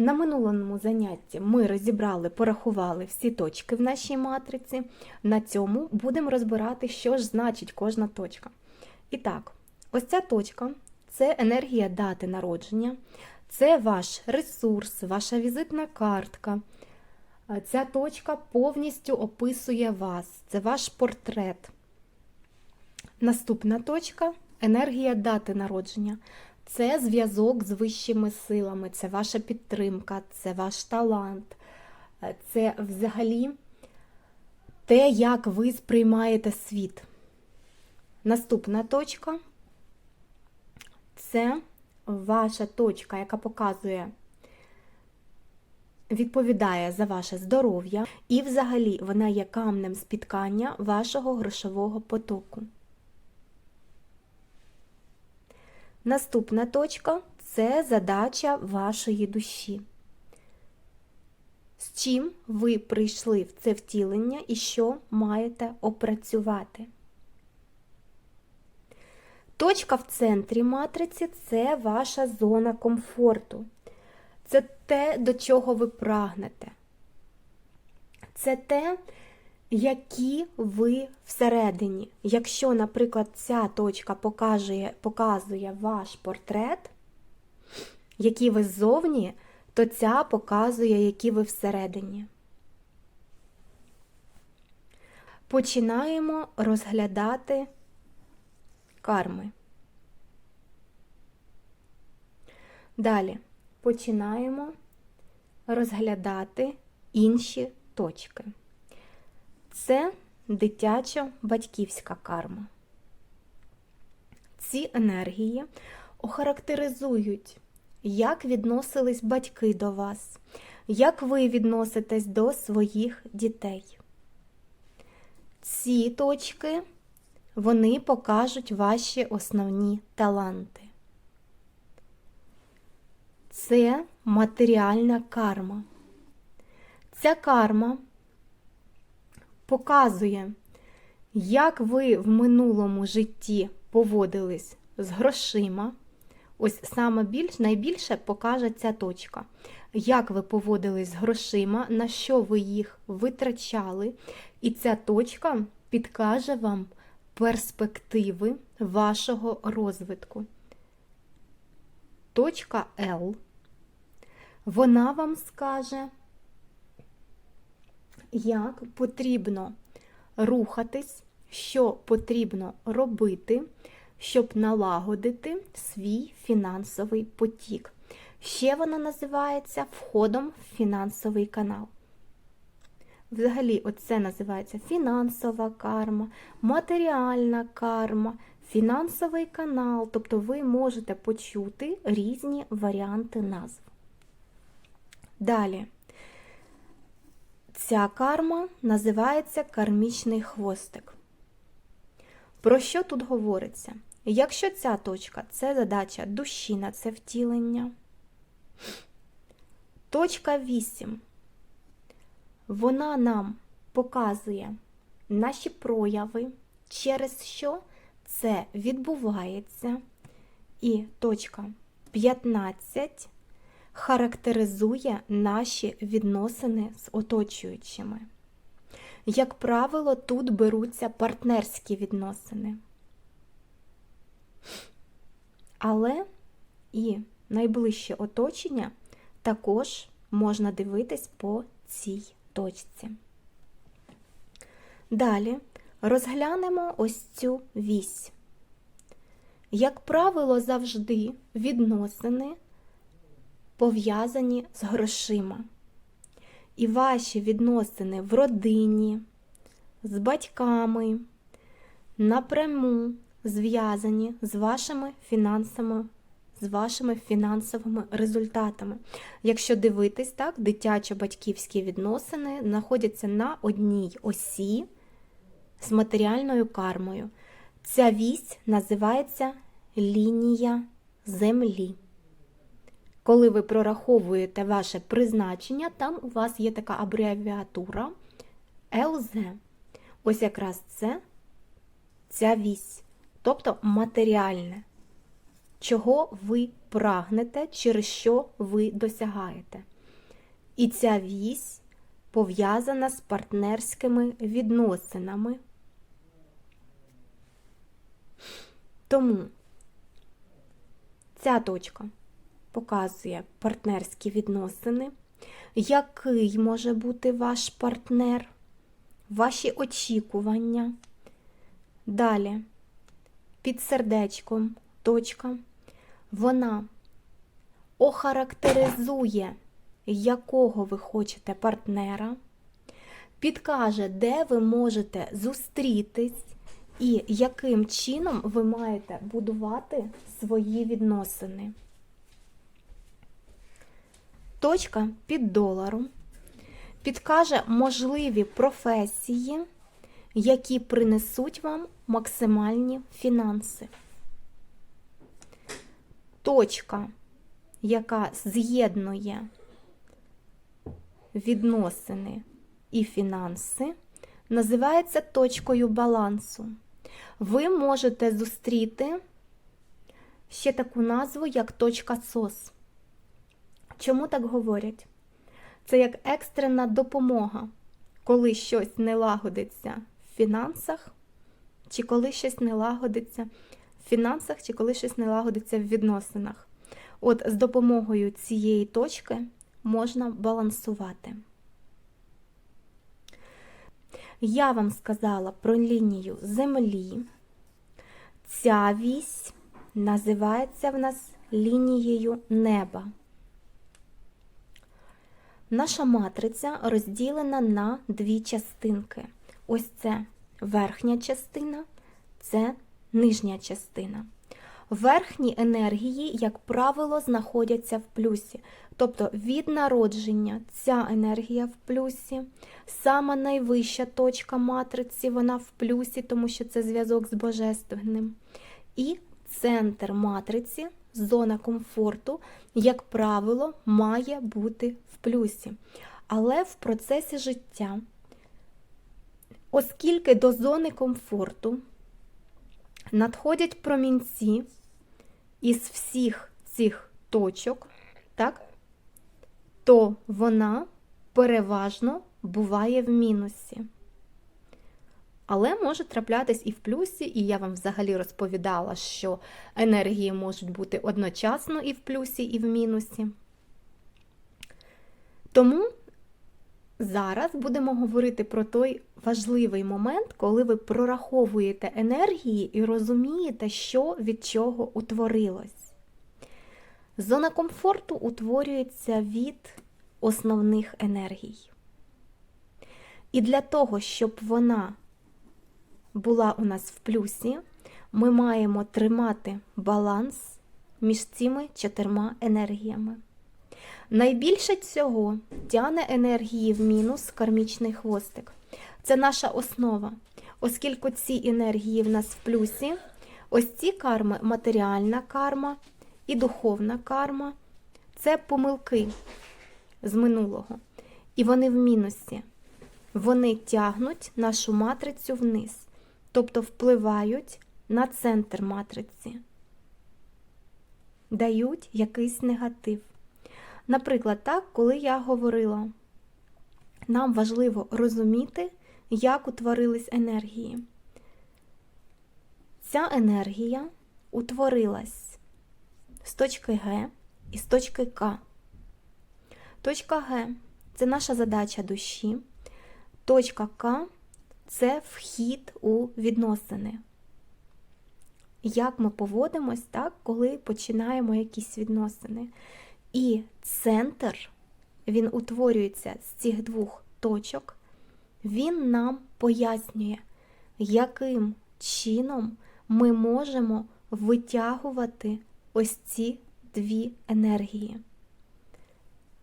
На минулому занятті ми розібрали, порахували всі точки в нашій матриці. На цьому будемо розбирати, що ж значить кожна точка. І так, ось ця точка це енергія дати народження, це ваш ресурс, ваша візитна картка. Ця точка повністю описує вас, це ваш портрет. Наступна точка енергія дати народження. Це зв'язок з вищими силами, це ваша підтримка, це ваш талант, е, це взагалі те, як ви сприймаєте світ. Наступна точка це ваша точка, яка показує, відповідає за ваше здоров'я, і взагалі вона є камнем спіткання вашого грошового потоку. Наступна точка це задача вашої душі. З чим ви прийшли в це втілення і що маєте опрацювати. Точка в центрі матриці це ваша зона комфорту. Це те, до чого ви прагнете. Це те, які ви всередині. Якщо, наприклад, ця точка показує, показує ваш портрет, який ви ззовні, то ця показує, які ви всередині. Починаємо розглядати карми. Далі починаємо розглядати інші точки. Це дитячо-батьківська карма. Ці енергії охарактеризують, як відносились батьки до вас, як ви відноситесь до своїх дітей. Ці точки вони покажуть ваші основні таланти. Це матеріальна карма. Ця карма показує, як ви в минулому житті поводились з грошима. Ось саме більш, найбільше покаже ця точка. Як ви поводились з грошима, на що ви їх витрачали, і ця точка підкаже вам перспективи вашого розвитку. Точка L. Вона вам скаже, як потрібно рухатись, що потрібно робити, щоб налагодити свій фінансовий потік. Ще вона називається входом в фінансовий канал. Взагалі, оце називається фінансова карма, матеріальна карма, фінансовий канал, тобто ви можете почути різні варіанти назв. Далі. Ця карма називається кармічний хвостик. Про що тут говориться? Якщо ця точка це задача душі на це втілення, точка 8. Вона нам показує наші прояви, через що це відбувається. І точка 15 характеризує наші відносини з оточуючими. Як правило, тут беруться партнерські відносини. Але і найближче оточення також можна дивитись по цій точці. Далі розглянемо ось цю вісь. Як правило, завжди відносини пов'язані з грошима. І ваші відносини в родині, з батьками напряму зв'язані з вашими фінансами, з вашими фінансовими результатами. Якщо дивитись, так, дитячо-батьківські відносини знаходяться на одній осі з матеріальною кармою. Ця вісь називається лінія землі. Коли ви прораховуєте ваше призначення, там у вас є така абревіатура ЛЗ. Ось якраз це ця вісь, тобто матеріальне. чого ви прагнете, через що ви досягаєте. І ця вісь пов'язана з партнерськими відносинами. Тому ця точка показує партнерські відносини, який може бути ваш партнер, ваші очікування. Далі, під сердечком точка, вона охарактеризує, якого ви хочете партнера, підкаже, де ви можете зустрітись і яким чином ви маєте будувати свої відносини. Точка під доларом підкаже можливі професії, які принесуть вам максимальні фінанси. Точка, яка з'єднує відносини і фінанси, називається точкою балансу. Ви можете зустріти ще таку назву, як точка СОС. Чому так говорять? Це як екстрена допомога, коли щось не лагодиться в фінансах, чи коли щось не лагодиться в фінансах, чи коли щось не лагодиться в відносинах. От з допомогою цієї точки можна балансувати. Я вам сказала про лінію Землі. Ця вісь називається в нас лінією неба. Наша матриця розділена на дві частинки. Ось це верхня частина, це нижня частина. Верхні енергії, як правило, знаходяться в плюсі. Тобто від народження ця енергія в плюсі, сама найвища точка матриці, вона в плюсі, тому що це зв'язок з Божественним. І центр матриці, зона комфорту, як правило, має бути в плюсі. Але в процесі життя, оскільки до зони комфорту надходять промінці із всіх цих точок, так, то вона переважно буває в мінусі. Але може траплятись і в плюсі, і я вам взагалі розповідала, що енергії можуть бути одночасно і в плюсі, і в мінусі. Тому зараз будемо говорити про той важливий момент, коли ви прораховуєте енергії і розумієте, що від чого утворилось. Зона комфорту утворюється від основних енергій. І для того, щоб вона була у нас в плюсі, ми маємо тримати баланс між цими чотирма енергіями. Найбільше цього тяне енергії в мінус кармічний хвостик. Це наша основа. Оскільки ці енергії в нас в плюсі, ось ці карми матеріальна карма і духовна карма це помилки з минулого. І вони в мінусі. Вони тягнуть нашу матрицю вниз, тобто впливають на центр матриці, дають якийсь негатив. Наприклад, так, коли я говорила, нам важливо розуміти, як утворились енергії. Ця енергія утворилась з точки Г і з точки К. Точка Г це наша задача душі. Точка К це вхід у відносини. Як ми поводимось, так, коли починаємо якісь відносини. І центр, він утворюється з цих двох точок, він нам пояснює, яким чином ми можемо витягувати ось ці дві енергії.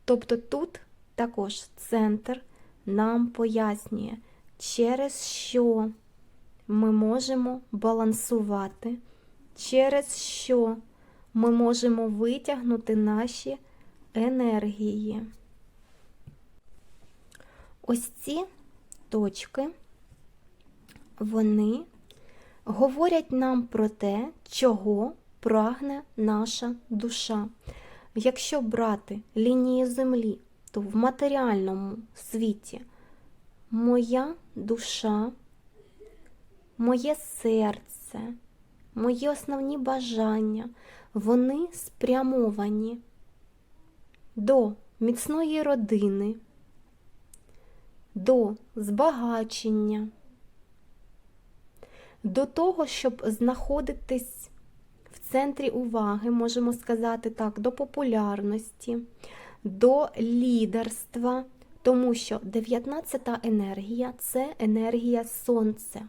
Тобто тут також центр нам пояснює, через що ми можемо балансувати, через що ми можемо витягнути наші енергії. Ось ці точки, вони говорять нам про те, чого прагне наша душа. Якщо брати лінії землі, то в матеріальному світі моя душа, моє серце, мої основні бажання, вони спрямовані до міцної родини, до збагачення, до того, щоб знаходитись в центрі уваги, можемо сказати так, до популярності, до лідерства, тому що 19-та енергія це енергія сонця,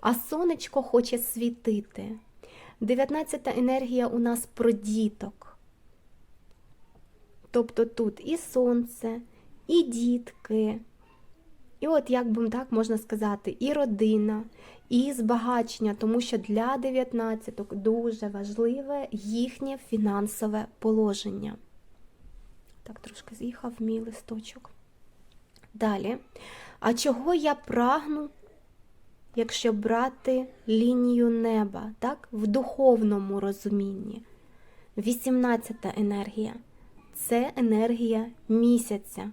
а сонечко хоче світити. 19-та енергія у нас про діток. Тобто тут і сонце, і дітки, і от, як би так можна сказати, і родина, і збагачення, тому що для дев'ятнадцяток дуже важливе їхнє фінансове положення. Так, трошки з'їхав мій листочок. Далі. А чого я прагну, якщо брати лінію неба, так, в духовному розумінні? 18-та енергія це енергія місяця.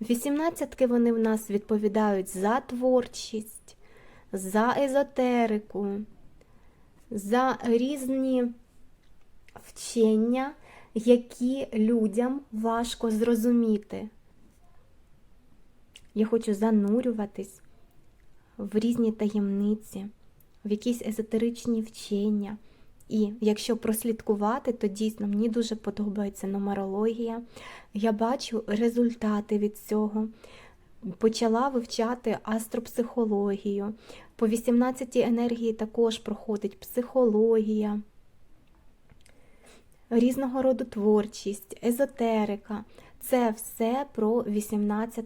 18-ки вони в нас відповідають за творчість, за езотерику, за різні вчення, які людям важко зрозуміти. Я хочу занурюватись в різні таємниці, в якісь езотеричні вчення. І якщо прослідкувати, то дійсно мені дуже подобається нумерологія. Я бачу результати від цього. Почала вивчати астропсихологію. По 18-й енергії також проходить психологія, різного роду творчість, езотерика. Це все про 18